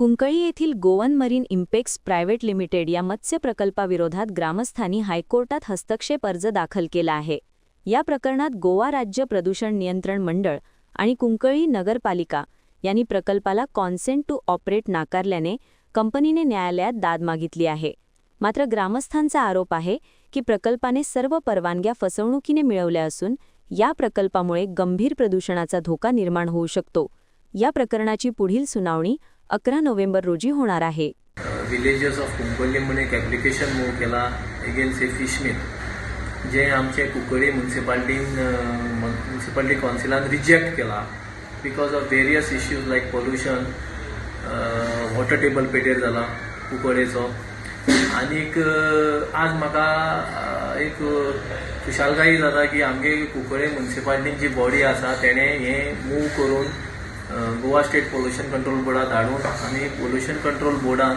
कुंकळी येथील Goan marine impex private limited या मत्स्य प्रकल्पाविरोधात ग्रामस्थांनी हायकोर्टात हस्तक्षेप अर्ज दाखल केला आहे. या प्रकरणात गोवा राज्य प्रदूषण नियंत्रण मंडळ आणि कुंकळी नगरपालिका यांनी प्रकल्पाला कॉन्सेंट टू ऑपरेट नाकारल्याने कंपनीने न्यायालयात दाद मागितली आहे. मात्र ग्रामस्थांचा आरोप आहे की प्रकल्पाने सर्व परवानग्या फसवणुकीने मिळवल्या असून या प्रकल्पामुळे गंभीर प्रदूषणाचा धोका निर्माण होऊ शकतो. या प्रकरणाची पुढील सुनावणी अकरा नोव्हेंबर रोजी होणार आहे. विलेजर्स ऑफ कुंकळ्ळी म्हणून एक ॲप्लिकेशन मूव केला अगेन्स्ट ए फिशमील जे आमचे कुंकळ्ळी म्युन्सिपाल्टीन म्युन्सिपाल्टी कावन्सिलान रिजेक्ट केला. Because of various issues like pollution water table पेटेर जाला कुंकळ्ळेचो आनीक आज म्हाका एक खुशालकायी जाता की आमगे कुंकळे म्युन्सिपाल्टीन जी बॉडी आसा तेणें हें मूव करून गोवा स्टेट पोल्युशन कंट्रोल बोर्डात धाडून आनी पोल्युशन कंट्रोल बोर्डान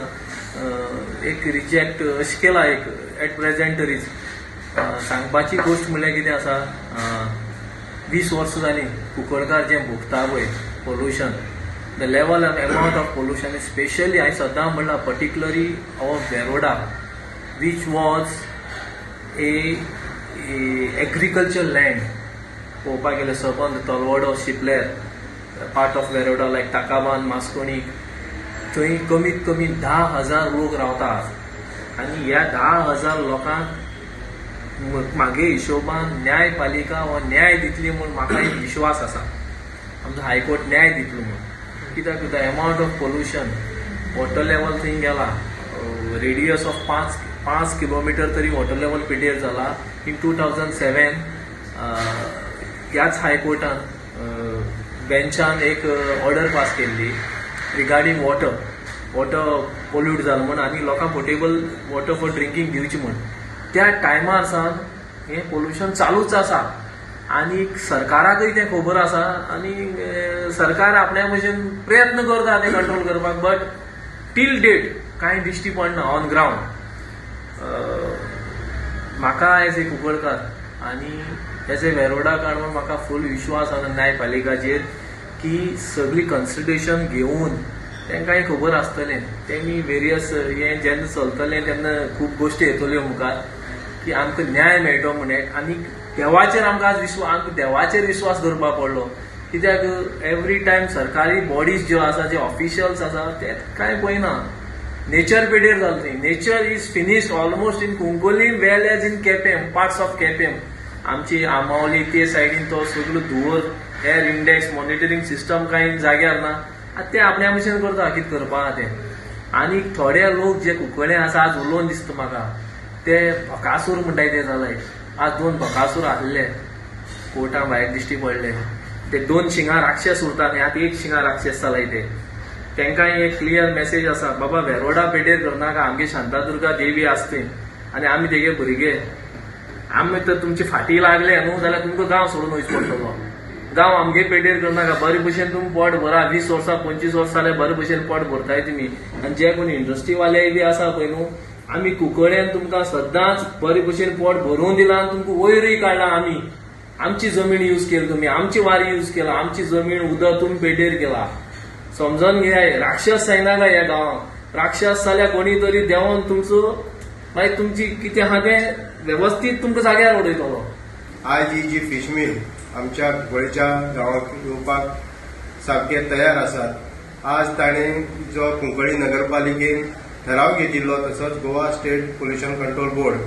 एक रिजेक्ट अशें केला एक एट प्रेझेंट तरीच सांगपाची गोश्ट म्हणल्यार कितें आसा वीस वर्सां जालीं कुंकळकार जें भोगता पळय pollution the level of amount of pollution specially हांवें सद्दां म्हणलां particularly of Baroda which was a agriculture land पळोवपाक गेल्यार सबंद तलवडो शिपलेर. पार्ट ऑफ वेरोडा लायक ताकाबान मास्कोणी थंय कमीत कमी धा हजार लोक रावतात आनी ह्या धा हजार लोकांक मागे म्हागे हिशोबान न्यायपालिका हो न्याय दितली म्हूण म्हाका एक विश्वास आसा आमचो हायकोर्ट न्याय दितलो म्हूण कित्याक the amount of pollution water level थंय गेला. रेडियस ऑफ पांच पांच किलोमिटर तरी वॉटर लेवल पिड्डेर जाला इन टू थावजंड सेवेन ह्याच हायकोर्टान बँचान एक ऑर्डर पास केल्ली रिगार्डींग वॉटर वॉटर पोल्यूट जालो म्हण आनी लोकांक पोर्टेबल वॉटर फॉर ड्रिंकींग दिवची म्हण. त्या टायमार सावन हें पोल्युशन चालूच आसा आनी सरकाराकय तें खबर आसा आनी सरकार आपल्या भशेन प्रयत्न करता तें कंट्रोल करपाक. बट टील डेट कांय दिश्टी पडना ऑन ग्रावंड म्हाका एज ए कुंकळकार आनी एज ए वेरोडा काडून म्हाका फूल विश्वास आसा न्यायपालिकाचेर. ही सगळी कन्सिडरेशन घेवन तांकांय खबर आसतलें तेमी वेरियस हें जेन्ना चलतलें तेन्ना खूब गोश्टी येतल्यो मुखार की आमकां न्याय मेळटो म्हणे. आनी देवाचेर आमकां आज विश्वास आमकां देवाचेर विश्वास दवरपाक पडलो. कित्याक एवरी टायम सरकारी बॉडीज ज्यो आसा जे ऑफिशियल्स आसा ते कांय पळयना नेचर पिडेर जालें nature is finished almost in Cuncolim well as in Quepem parts of Quepem आमची आमावली ते सायडीन तो सगळो धुंवर एअर इंडेक्स मॉनिटरींग सिस्टम कांय जाग्यार ना आतां ते आपल्या भशेन करता कितें करपा आहा तें. आनी थोडे लोक जे कुंकळे आसा आज उलोवन दिसता म्हाका ते बकासूर म्हणटाय ते जालाय आज दोन बकासूर आसले कोर्टा भायर दिश्टी पडले. ते दोन शिंगा राक्षस उरता आनी आतां एक शिंगा राक्षस जालाय ते. तांकां एक क्लियर मॅसेज आसा बाबा वेरोडा पेटेर करनाका आमगे शांतादुर्गा देवी आसता. आनी आमी तेगे भुरगे. आमी तर तुमचे फाटी लागले न्हू जाल्यार तुमकां गांव सोडून वयचो पडटलो. गांव आमगे पेटेर करनाका बरे भशेन तुमी पोट भरा वीस वर्सां पंचवीस वर्सां जाल्यार बरे भशेन पोट भरताय तुमी आनी जे कोण इंडस्ट्रीवाले बी आसा पळय न्हू आमी कुंकळ्यान तुमकां सदांच बरे भशेन पोट भरून दिलां आनी तुमकां वयरूय काडला आमी। आमची जमीन यूज केली तुमी आमची वारी यूज केला आमची जमीन उदक तुमी पेटेर केला। समजून घेया राक्षस जायनाका ह्या गांवांत? राक्षस जाल्यार कोणी तरी देंवन तुमचो मागीर तुमची कितें आहा तें वेवस्थीत तुमकां जाग्यार उडयतलो आज ही जी फिश मिल. आमच्या गोंयच्या गांवांत येवपाक सामके तयार आसात. आज ताणें जो कुंकळी नगरपालिकेन ठराव घेतिल्लो तसोच Goa state pollution control board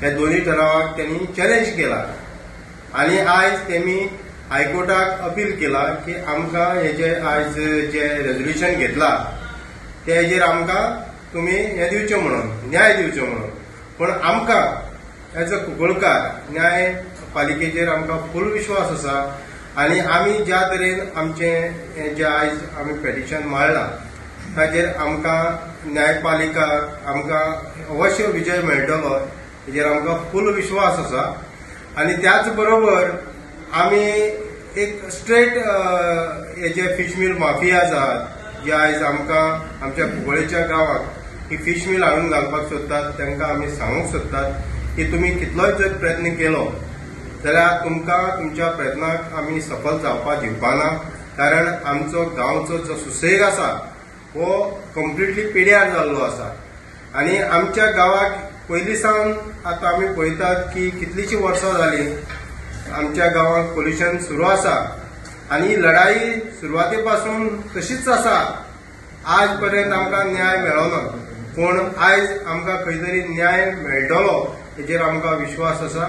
ह्या दोन्ही ठरावाक त्यांनी चॅलेंज केला. आनी आयज तेमी हायकोर्टाक अपील केला की आमकां हेजे आयज जे रेझोल्युशन घेतला ते हेजेर आमकां तुमी हें दिवचें म्हणून न्याय दिवचो म्हणून. पूण आमकां एज अ कुंकळकार न्याय पालिकेचेर आमकां फूल विश्वास आसा आनी आमी ज्या तरेन आमचें जें आयज आमी पेटिशन मांडलां ताचेर आमकां न्यायपालिका आमकां अवश्य विजय मेळटलो हेजेर आमकां फूल विश्वास आसा आनी त्याच बरोबर आमी एक स्ट्रेट हे जे मील मिल आसात जे आयज आमकां आमच्या कुंकळेच्या गांवांत ही फीश मिल हाडून घालपाक सोदतात तांकां आमी सांगूंक सोदतात. की तुमी कितलोय जर प्रयत्न केलो जाल्यार तुमकां तुमच्या प्रयत्नाक आमी सफल जावपाक दिवपाना कारण आमचो गांवचो जो सुसेग आसा हो कम्प्लिटली पिड्यार जाल्लो आसा. आनी आमच्या गांवाक पयलीं सावन आतां आमी पळयतात की कितलींशीं वर्सां जालीं आमच्या गांवांत पोल्युशन सुरू आसा. आनी ही लढाई सुरवाते पासून तशीच आसा. आज पर्यंत आमकां न्याय मेळोना. पूण आयज आमकां खंय तरी न्याय मेळटलो तेजेर आमकां विश्वास आसा